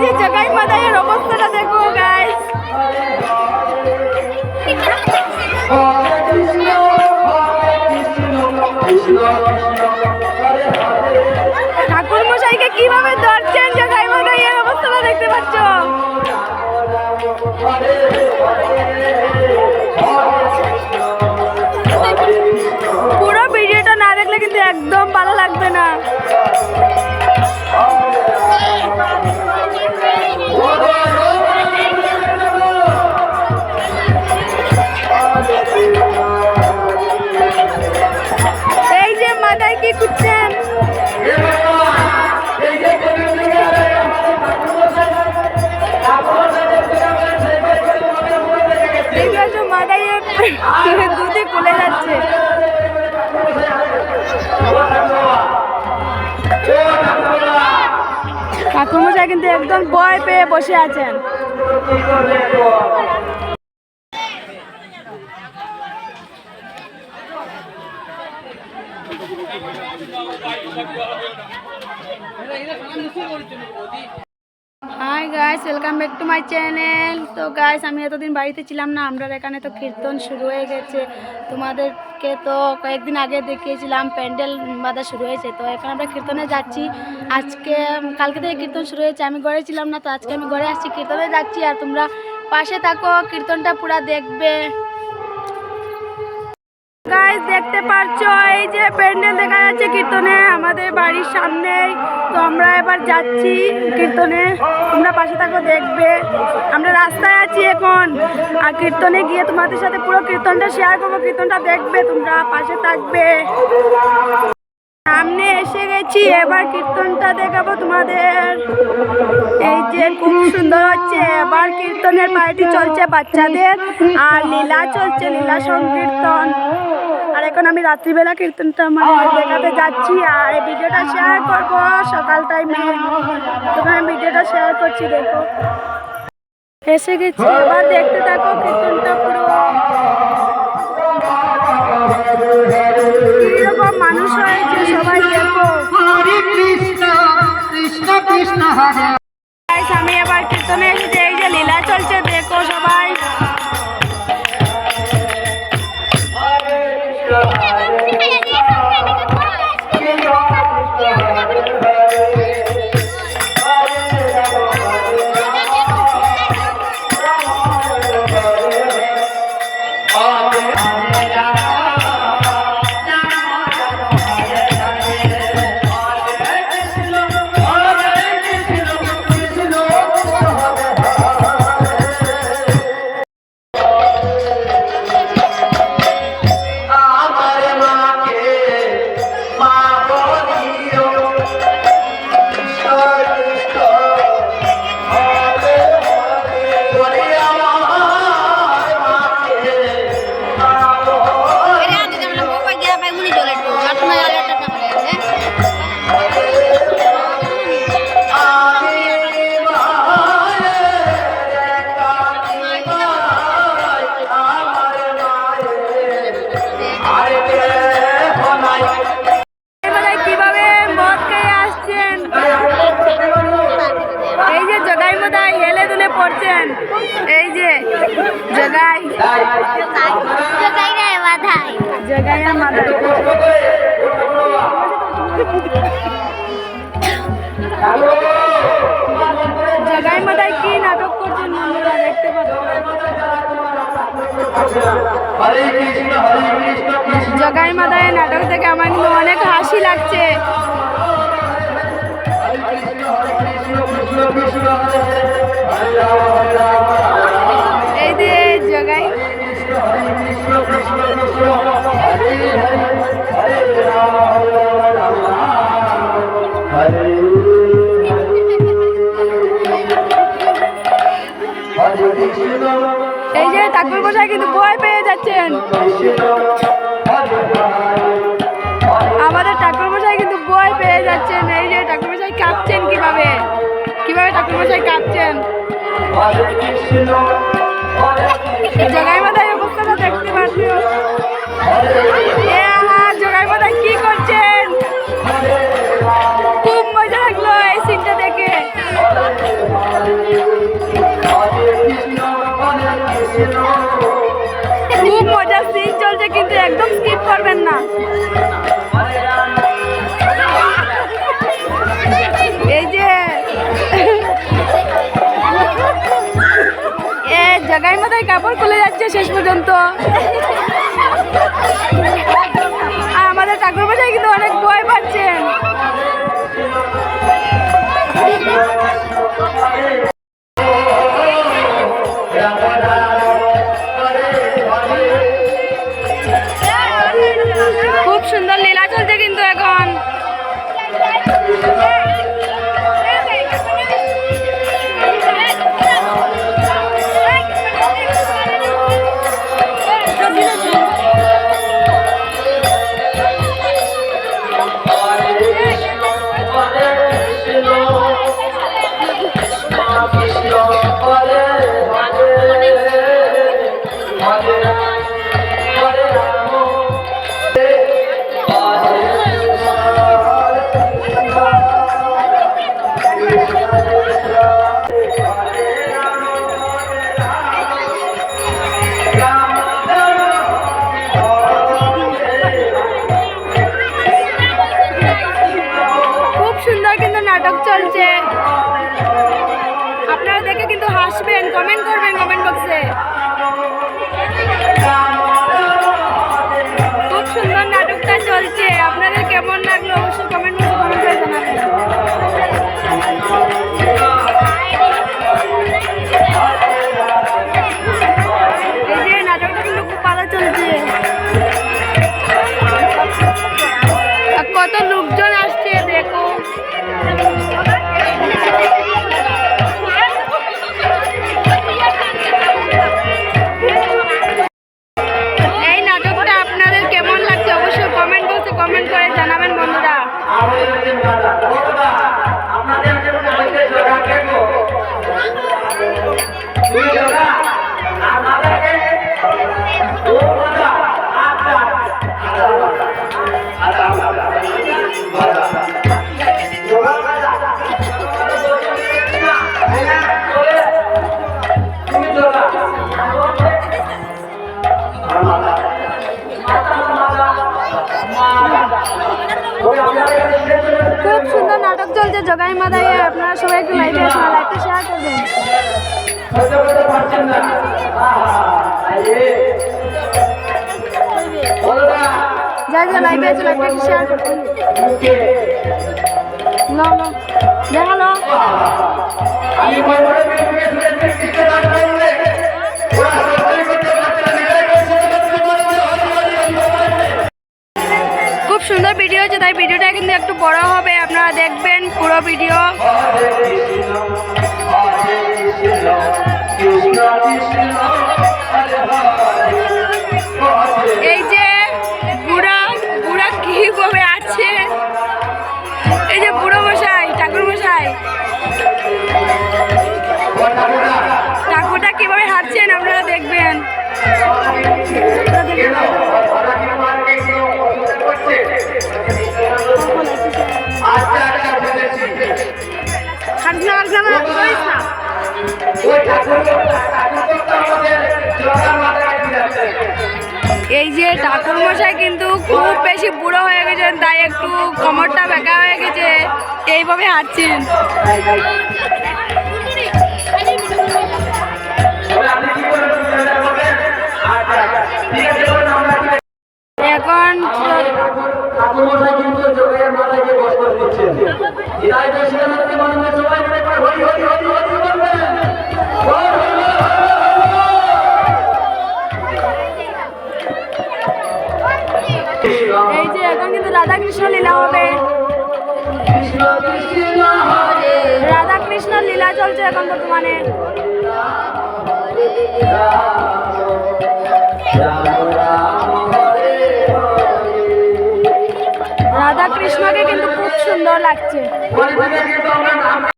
যে জগাই মাদায়ের অবস্থাটা দেখো গাইস ঠাকুর মশাইকে কীভাবে ধরছেন জগাই মাদায়ের অবস্থাটা দেখতে পাচ্ছ? ঠাকুরমশাই কিন্তু একদম ভয় পেয়ে বসে আছেন। Hi guys welcome back to my channel তো গাইস আমি এতদিন বাড়িতে ছিলাম না, আমরা এখানে তো কীর্তন শুরু হয়ে গেছে। তোমাদেরকে তো কয়েকদিন আগে দেখিয়েছিলাম, প্যান্ডেল বাঁধা শুরু হয়েছে। তো এখন আমরা কীর্তনে যাচ্ছি। আজকে, কালকে থেকে কীর্তন শুরু হয়েছে, আমি ঘরে ছিলাম না, তো আজকে আমি ঘরে আসছি, কীর্তনে যাচ্ছি। আর তোমরা পাশে থাকো, কীর্তনটা পুরা দেখবে। গাইস দেখতে পাচ্ছ, এই যে প্যান্ডেল দেখা যাচ্ছে কীর্তনে, আমাদের বাড়ির সামনেই। তো আমরা এবার যাচ্ছি কীর্তনে। তোমরা পাশে থাকো, দেখবে। আমরা রাস্তায় আছি এখন। আর কীর্তনে গিয়ে তোমাদের সাথে পুরো কীর্তনটা শেয়ার করব। কীর্তনটা দেখবে, তোমরা পাশে থাকবে। সামনে এসে গেছি, এবার কীর্তনটা দেখাবো তোমাদের। এই যে খুব সুন্দর হচ্ছে, এবার কীর্তনের পার্টি চলছে বাচ্চাদের। আর লীলা চলছে, লীলা সংকীর্তন। এখন আমি রাত্রিবেলা কীর্তনটা মানে দেখাতে যাচ্ছি আর এই ভিডিওটা শেয়ার করব সকাল টাইমে তখন আমি ভিডিওটা শেয়ার করছি দেখো। এসে গেছি এবার দেখতে থাকো কীর্তনটা পুরো। কীরকম মানুষ হয়েছে সবাই দেখো। হরে কৃষ্ণ কৃষ্ণ কৃষ্ণ হরে জগাই মাদাই কি নাটক করছেন বন্ধুরা দেখতে পাচ্ছেন? জগাই মাদায়ের নাটক থেকে আমার কিন্তু অনেক হাসি লাগছে। এই যে জগাই। কৃষ্ণ হরে কৃষ্ণ কৃষ্ণ কৃষ্ণ। হরে হরে হরে রাম। এই যে ঠাকুর মশাই কিন্তু ভয় পেয়ে যাচ্ছেন। আমাদের ঠাকুর মশাই কিন্তু ভয় পেয়ে যাচ্ছেন। এই যে ঠাকুর মশাই কাঁপছেন কীভাবে? কীভাবে ঠাকুর মশাই কাঁপছেন? হরে জায়গায় মাথায় কাপড় খুলে যাচ্ছে শেষ পর্যন্ত। আর আমাদের ঠাকুর মশাই কিন্তু অনেক ভয় পাচ্ছেন। চলছে আপনারা দেখে কিন্তু হাসবেন কমেন্ট করবেন কমেন্ট বক্সে খুব সুন্দর নাটকটা চলছে। আপনাদের কেমন লাগল অবশ্যই কমেন্ট খুব সুন্দর নাটক চলছে, জগাই মাদাইয়ে আপনারা সবাই একটু লাইভে আসুন লাইভটা শেয়ার করবেন। যা যা শেয়ার করবেন। দেখাল। আমি সুন্দর ভিডিও হচ্ছে, তাই ভিডিওটা কিন্তু একটু বড় হবে। আপনারা দেখবেন পুরো ভিডিও এই যে বুড়া বুড়া কীভাবে আছে? এই যে বুড়ো মশাই, ঠাকুর মশাই। ঠাকুরটা কীভাবে হাঁটছেন আপনারা দেখবেন। এই যে ঠাকুর মশাই কিন্তু খুব বেশি বুড়ো হয়ে গেছেন, তাই একটু কোমরটা বেঁকা হয়ে গেছে। এইভাবে হাঁটছেন। কৃষ্ণ এই যে এখন কিন্তু রাধা কৃষ্ণ লীলা হবে। কৃষ্ণ কৃষ্ণ রাধা কৃষ্ণ লীলা চলছে এখন বর্তমানে। কৃষ্ণকে কিন্তু খুব সুন্দর লাগছে।